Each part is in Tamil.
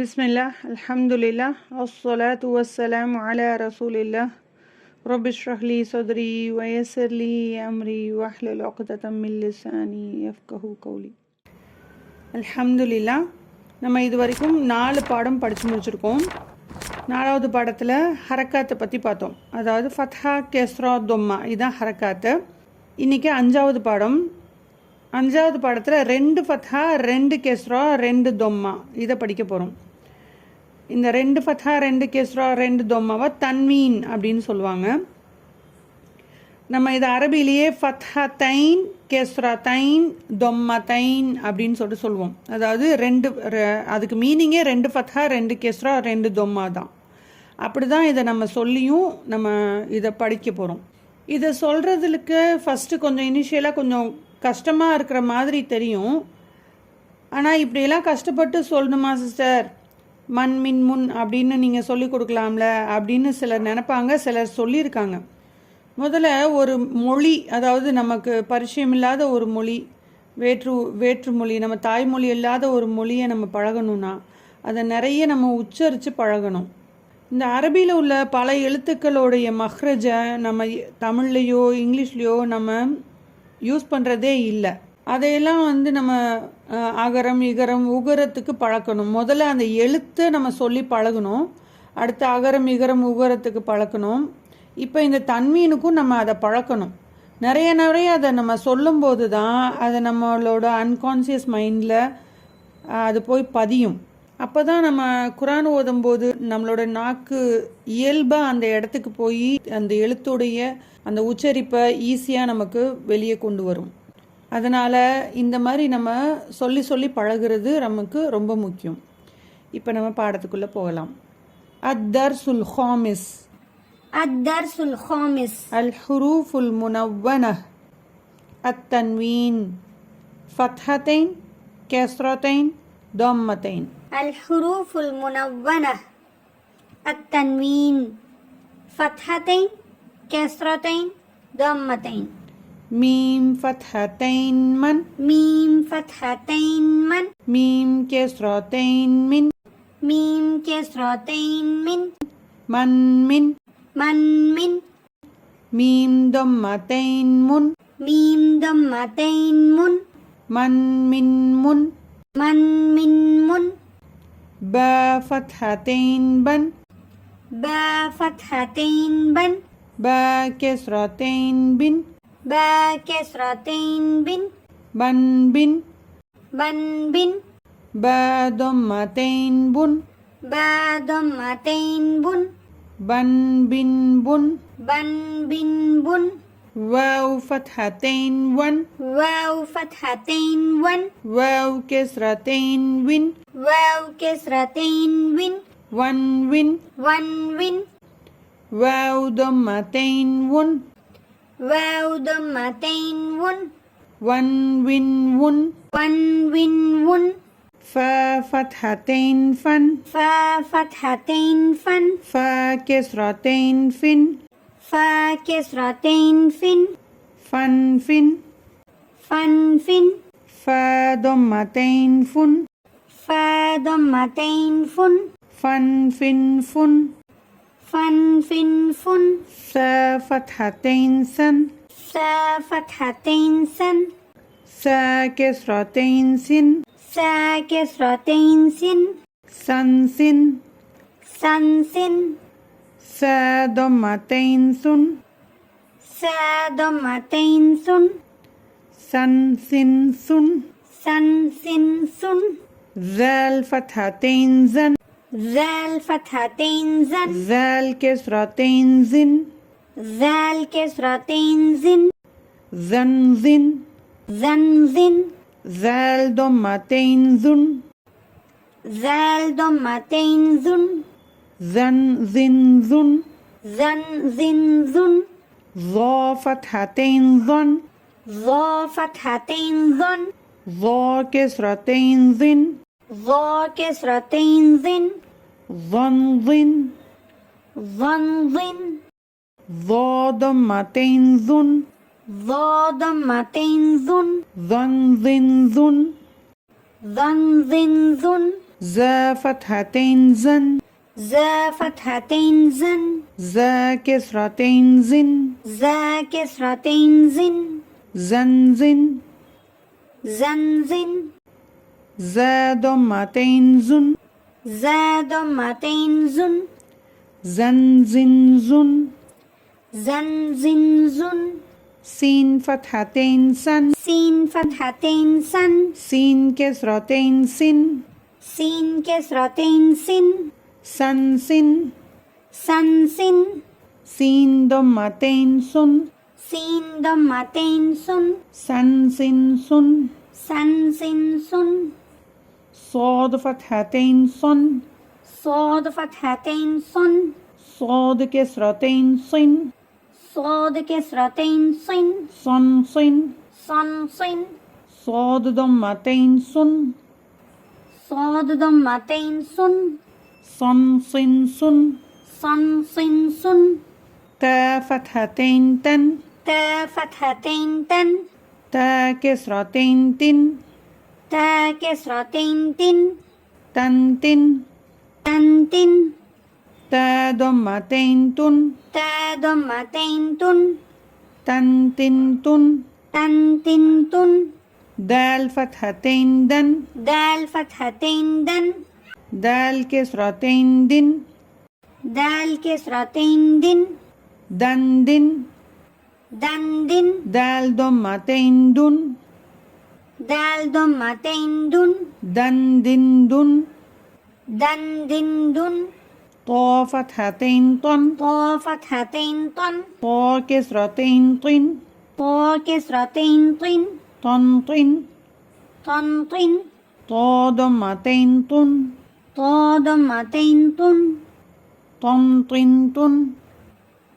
பிஸ்மில்லா அல்ஹம்துலில்லா அஸ்ஸலாத்து வஸ்ஸலாம் அலா ரசூலில்லா ரொபிஷ்ரஹ்லி சொதரி வயசர்லி அம்ரி வஹ்லுல் ஒகதம் மில்லிசானி எஃப்கஹு கௌலி அல்ஹம்துலில்லா நம்ம இது வரைக்கும் நாலு பாடம் படித்து முடிச்சிருக்கோம். நாலாவது பாடத்தில் ஹரக்காத்தை பற்றி பார்த்தோம். அதாவது ஃபத்ஹா கேஸ்ரா தொம்மா இதுதான் ஹரக்காத்து. இன்றைக்கி அஞ்சாவது பாடம். அஞ்சாவது பாடத்தில் ரெண்டு ஃபத்ஹா ரெண்டு கேஸ்ரா ரெண்டு தொம்மா இதை படிக்க போகிறோம் இந்த ரெண்டு ஃபத்ஹா ரெண்டு கெஸ்ரா ரெண்டு தொம்மாவை தன்மீன் அப்படின்னு சொல்லுவாங்க. நம்ம இதை அரபிலேயே ஃபத்ஹா தைன் கெஸ்ரா தைன் தொம்மா தைன் அப்படின்னு சொல்லிட்டு சொல்லுவோம். அதாவது ரெண்டு ரெ- அதுக்கு மீனிங்கே ரெண்டு ஃபத்ஹா ரெண்டு கெஸ்ரா ரெண்டு தொம்மா தான். அப்படி தான் இதை நம்ம சொல்லியும் நம்ம இதை படிக்க போகிறோம் இதை சொல்கிறதுக்கு ஃபஸ்ட்டு கொஞ்சம் இனிஷியலாக கொஞ்சம் கஷ்டமாக இருக்கிற மாதிரி தெரியும். ஆனால் இப்படியெல்லாம் கஷ்டப்பட்டு சொல்லணுமா சிஸ்டர் மண் மின் முன் அப்படின்னு நீங்கள் சொல்லி கொடுக்கலாம்ல அப்படின்னு சிலர் நினைப்பாங்க சிலர் சொல்லியிருக்காங்க. முதல்ல ஒரு மொழி அதாவது நமக்கு பரிச்சயம் இல்லாத ஒரு மொழி வேற்று வேற்று மொழி நம்ம தாய்மொழி இல்லாத ஒரு மொழியை நம்ம பழகணும்னா அதை நிறைய நம்ம உச்சரித்து பழகணும். இந்த அரபியில் உள்ள பல எழுத்துக்களுடைய மஹ்ரஜை நம்ம தமிழ்லையோ இங்கிலீஷ்லேயோ நம்ம யூஸ் பண்ணுறதே இல்லை. அதையெல்லாம் வந்து நம்ம அகரம் இகரம் உகரத்துக்கு பழக்கணும். முதல்ல அந்த எழுத்தை நம்ம சொல்லி பழகணும். அடுத்து அகரம் இகரம் உகரத்துக்கு பழக்கணும். இப்போ இந்த தன்மீனுக்கும் நம்ம அதை பழக்கணும். நிறைய நிறைய அதை நம்ம சொல்லும்போது தான் அதை நம்மளோட அன்கான்சியஸ் மைண்டில் அது போய் பதியும். அப்போ தான் நம்ம குரான் ஓதும்போது நம்மளோட நாக்கு இயல்பாக அந்த இடத்துக்கு போய் அந்த எழுத்துடைய அந்த உச்சரிப்பை ஈஸியாக நமக்கு வெளியே கொண்டு வரும். அதனால் இந்த மாதிரி நம்ம சொல்லி சொல்லி பழகுறது நமக்கு ரொம்ப முக்கியம் இப்போ நம்ம பாடத்துக்குள்ளே போகலாம் அத்தர் சுல் ஹாமிஸ் الدرس الخامس அல் ஹுரூஃபுல் முனவ்வன التنوين فتحتين كسرتين ضمتين الحروف المنونة التنوين فتحتين كسرتين ضمتين मीम फतहतैन मन। मीम फतहतैन मन। मीम के स्रोतैन मिन। मीम के स्रोतैन मिन। मन मिन। मन मिन। मीम दम्मतैन मुन। मीम दम्मतैन मुन। मन मिन मुन। मन मिन मुन। ब फतहतैन बन। ब फतहतैन बन। ब के स्रोतैन बिन। كسرتين بن بن بن بن بن با ضمتين بن با ضمتين بن بن بن بن بن بن بن واو فتحتين ون واو فتحتين ون واو كسرتين وين واو كسرتين وين ون وين ون وين واو ضمتين ون واو ضمتين ون ون وين ون ون وين ون فا فتحتين فن فا فتحتين فن فا كسرتين فن فا كسرتين فن فن فن فن فن Phân phin phun. Sa phát hạ tên sân. Sa phát hạ tên sân. Sa kết rõ tên xin. Sa kết rõ tên xin. San xin. San xin. Sa đông mà tên xuân Sa đông mà tên xuân San xin sun, San xin xuân Zal fathatain zan زال فتحتين زن زال كسرتين زن زال كسرتين زن زن زن زن زن زال ضمتين زن زال ضمتين زن زن زن زن زن زن زن ظا فتحتين ظن ظا فتحتين ظن ظا كسرتين زن ظا كسرتين ظن ظنظن ظنظن ظا ضمتين ظن ظا ضمتين ظن ظنظن ظن ظنظن ظن زا فتحتين زن زا فتحتين زن زا كسرتين زن زا كسرتين زن زنزن زنزن زن زن ز ضمتين زن ز ضمتين زن زن زن زن زن زن زن سين فتحتين سن سين فتحتين سن سين كسرتين سن سين كسرتين سن سن سن سن سن سين ضمتين سن سين ضمتين سن سن سن سن سن سن سن صاد فتحتين صن صاد فتحتين صن صاد كسرتين صن صاد كسرتين صن صن صن صن صن صاد ضمتين صن صاد ضمتين صن صن صن صن صن صن صن تا فتحتين تن تا فتحتين تن تا كسرتين تن تا كسرتين تن تن تن تن تن تا ضمتين تن تا ضمتين تن تن تن تن تن تن تن دال فتحتين دن دال فتحتين دن دال كسرتين دن دال كسرتين دن دن دن دن دن دال ضمتين دن دال ضمتين دن دن دن دن دن دن دن طا فتحتين طن طا فتحتين طن طا كسرتين طن طا كسرتين طن طن طن طن طن طا ضمتين طن طا ضمتين طن طن طن طن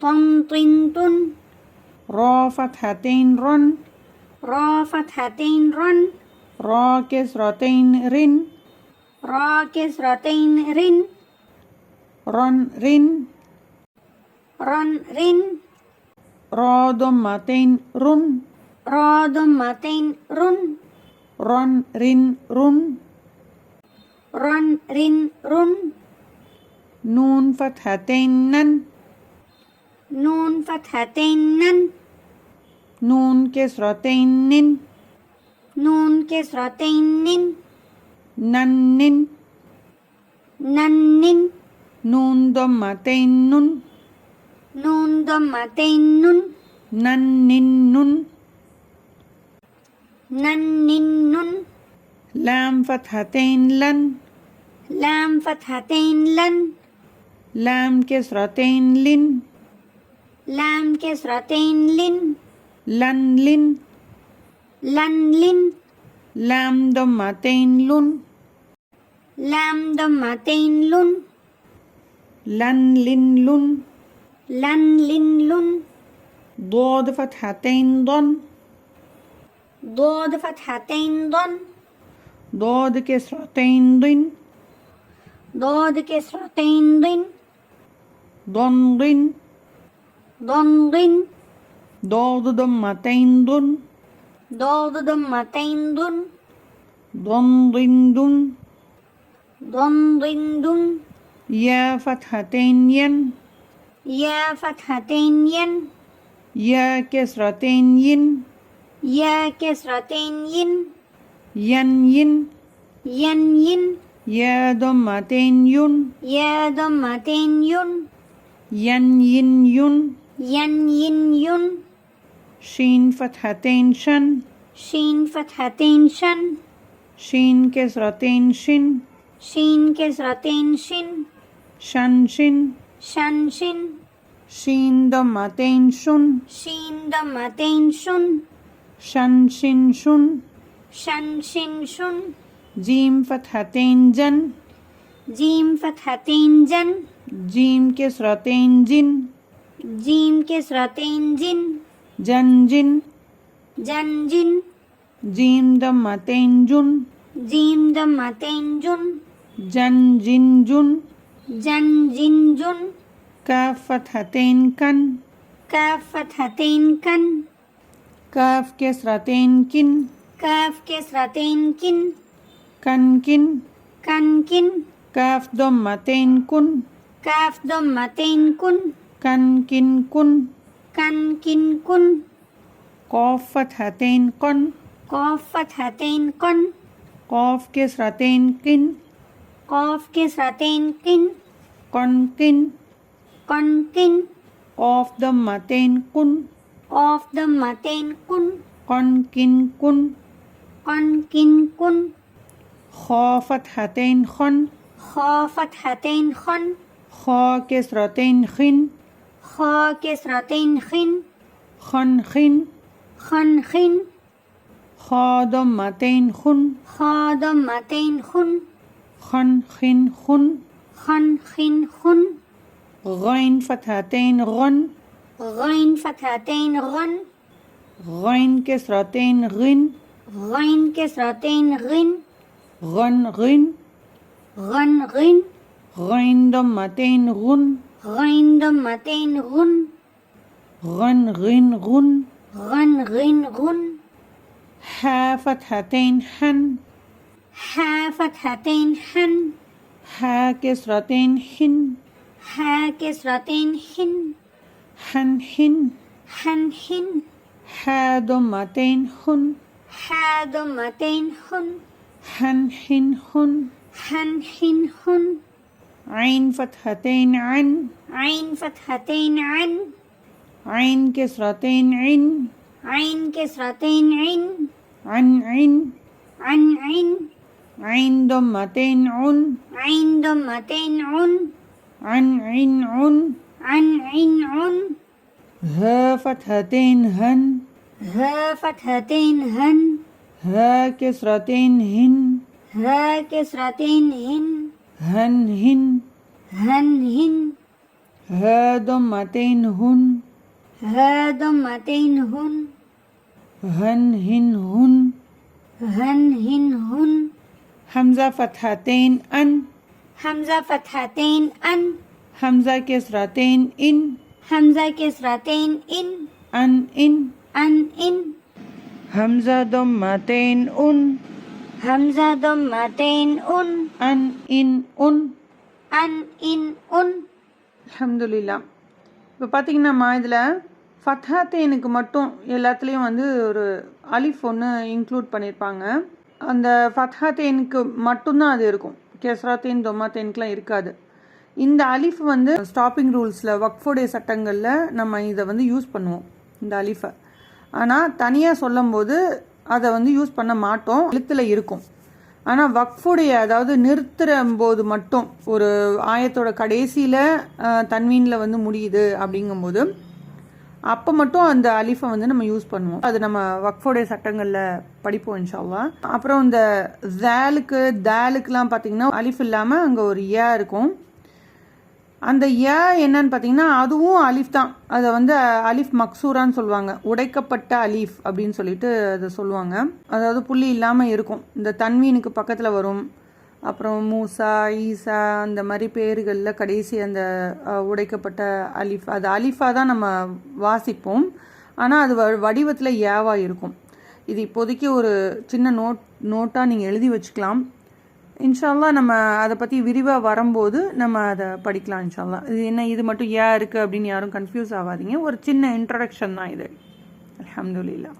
طن طن طن را فتحتين رن را فتحتين رن را كسرتين رن را كسرتين رن رن رن رن رن را ضمتين رن را ضمتين رن رن رن رن رن رن رن نون فتحتين نن نون فتحتين نن नून के स्रोते निन नून के स्रोते निन नन्निन। नन्निन। नून दो matein nun नून दो matein nun नन्निन नुन नन्निन नुन लाम फतहते लन लाम फतहते लन लाम के स्रोते लिन लाम के स्रोते लिन لن لن لام ضمتين لن لام ضمتين لن لن لن لن لن لن لن ضاد فتحتين ضن ضاد فتحتين ضن ضاد كسرتين ضن ضاد كسرتين ضن ضن ضن ضن ضن ضاد ضمتين ضن ضاد ضمتين ضن ضن ضن ضن ضن ضن ضن يا فتحتين ين يا فتحتين ين يا كسرتين ين يا كسرتين ين ين ين ين ين يا ضمتين ين يا ضمتين ين ين ين ين ين ين ين शीन फतहतेन शन। शीन फतहतेन शन। शीन के ज़रतेन शिन। शीन के ज़रतेन शिन। शन शिन। शन शिन। शीन द मतेन शुन। शीन द मतेन शुन। शन शिन शुन। शन शिन शुन। जीम फतहतेन जन। जीम फतहतेन जन। जीम के ज़रतैन जिन। जीम के ज़रतैन जिन। जंजिन। जंजिन। जीम द मतेंजुन जीम द मतेंजुन जन जुन जन जुन कफ हतेन कन कफ हतेन कन कफ के स्रतेन किन कफ के स्रतेन किन कन किन कन किन कफ दो मतेन कुन कफ दो मतेन कुन कन किन कुन कन किन कुन? कौफ फतहतैन कन। कौफ फतहतैन कन। कौफ के सरातैन किन। कौफ के सरातैन किन? कन किन। कन किन? कौफ दम मतैन कुन। कौफ दम मतैन कुन। कन किन कुन। कन किन कुन? खौफत हतैन खन। खौफत हतैन खन। खौ के सरातैन खिन। خا كسرتين خن خن خن خن خن خا ضمتين خن خا ضمتين خن خن خن خن خن خن خن غين فتحتين غن غين فتحتين غن غين كسرتين غن غين كسرتين غن غن غن غن غن غين ضمتين غن Rein Domatein Run. Run Rin Run. Run Rin Run. Ha Fathatein Han. Ha Fathatein Han. Ha Kesratein Hin. Ha Kesratein Hin. Han Hin. Han Hin. Ha Domatein Hun. Ha Domatein Hun. Han Hin Hun. Han Hin Hun. عين فتحتين عن. عين فتحتين عن. عين كسرتين عن. عين كسرتين عن. عن عن عن عن عين ضمتين عن. عين ضمتين عن. عن عن عن. عن عن عن. ها فتحتين هن. ها فتحتين هن. ها كسرتين هن. ها كسرتين هن. هن هن هن هن ها ضمتين هن ها ضمتين هن هن هن هن هن هن هن حمزة فتحتين أن حمزة فتحتين أن حمزة كسرتين إن حمزة كسرتين إن أن إن أن إن حمزة ضمتين أن همزة ضمتين أن أن إن أن أن إن أن அல்ஹம்துலில்லா இப்போ பார்த்தீங்கன்னாம்மா இதில் ஃபத்ஹாத்தேனுக்கு மட்டும் எல்லாத்துலேயும் வந்து ஒரு அலிஃப் ஒன்று இன்க்ளூட் பண்ணியிருப்பாங்க அந்த ஃபத்ஹாத்தேனுக்கு மட்டும்தான் அது இருக்கும் கெஸ்ராத்தேன் தொமாத்தேனுக்குலாம் இருக்காது இந்த அலிஃப் வந்து ஸ்டாப்பிங் ரூல்ஸில் வக்ஃபுடைய சட்டங்களில் நம்ம இதை வந்து யூஸ் பண்ணுவோம் இந்த அலிஃபை ஆனால் தனியாக சொல்லும்போது அதை வந்து யூஸ் பண்ண மாட்டோம். எழுத்தில் இருக்கும். ஆனால் வக்ஃபுடைய அதாவது நிறுத்துற போது மட்டும் ஒரு ஆயத்தோட கடைசியில் தன்வீனில் வந்து முடியுது அப்படிங்கும்போது அப்போ மட்டும் அந்த அலிஃபை வந்து நம்ம யூஸ் பண்ணுவோம். அது நம்ம வக்ஃபுடைய சட்டங்களில் படிப்போம் இன்ஷால்லா அப்புறம் இந்த ஜேலுக்கு தேலுக்குலாம் பார்த்தீங்கன்னா அலிஃப் இல்லாமல் அங்கே ஒரு ஏ இருக்கும். அந்த ஏ என்னன்னு பார்த்தீங்கன்னா அதுவும் அலிஃப் தான். அதை வந்து அலிஃப் மக்சூரான்னு சொல்லுவாங்க. உடைக்கப்பட்ட அலீஃப் அப்படின்னு சொல்லிட்டு அதை சொல்லுவாங்க. அதாவது புள்ளி இல்லாமல் இருக்கும். இந்த தன்வீனுக்கு பக்கத்தில் வரும். அப்புறம் மூசா ஈசா அந்த மாதிரி பேர்களில் கடைசி அந்த உடைக்கப்பட்ட அலிஃப். அது அலிஃபாக தான் நம்ம வாசிப்போம். ஆனால் அது வ- வடிவத்தில் ஏவாக இருக்கும். இது இப்போதைக்கு ஒரு சின்ன நோட் நோட்டாக நீங்கள் எழுதி வச்சுக்கலாம். இன்ஷால்லா நம்ம அதை பற்றி விரிவாக வரும்போது நம்ம அதை படிக்கலாம் இன்ஷால்லா இது என்ன இது மட்டும் ஏன் இருக்குது அப்படின்னு யாரும் கன்ஃபியூஸ் ஆகாதீங்க. ஒரு சின்ன இன்ட்ரடக்ஷன் தான் இது. அலமதுல்லா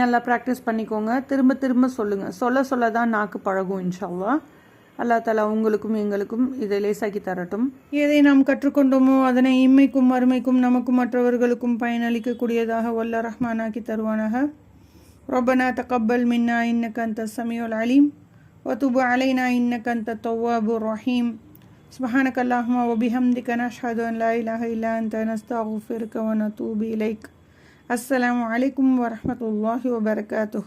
நல்லா ப்ராக்டிஸ் பண்ணிக்கோங்க. திரும்ப திரும்ப சொல்லுங்கள் சொல்ல சொல்ல தான் நாக்கு பழகும் இன்ஷால்லா அல்லா தலா உங்களுக்கும் எங்களுக்கும் இதை லேசாக்கி தரட்டும். எதை நாம் கற்றுக்கொண்டோமோ அதனை இம்மைக்கும் வறுமைக்கும் நமக்கும் மற்றவர்களுக்கும் பயனளிக்கக்கூடியதாக வல்ல ரஹ்மானாக்கி தருவானாக. ரொபனா தகப்பல் மின்னா இன்னக்கு அந்த சமியோல் அலீம். وتب علينا إنك أنت التواب الرحيم. سبحانك اللهم وبحمدك نشهد أن لا إله إلا أنت نستغفرك ونتوب إليك. السلام عليكم ورحمة الله وبركاته.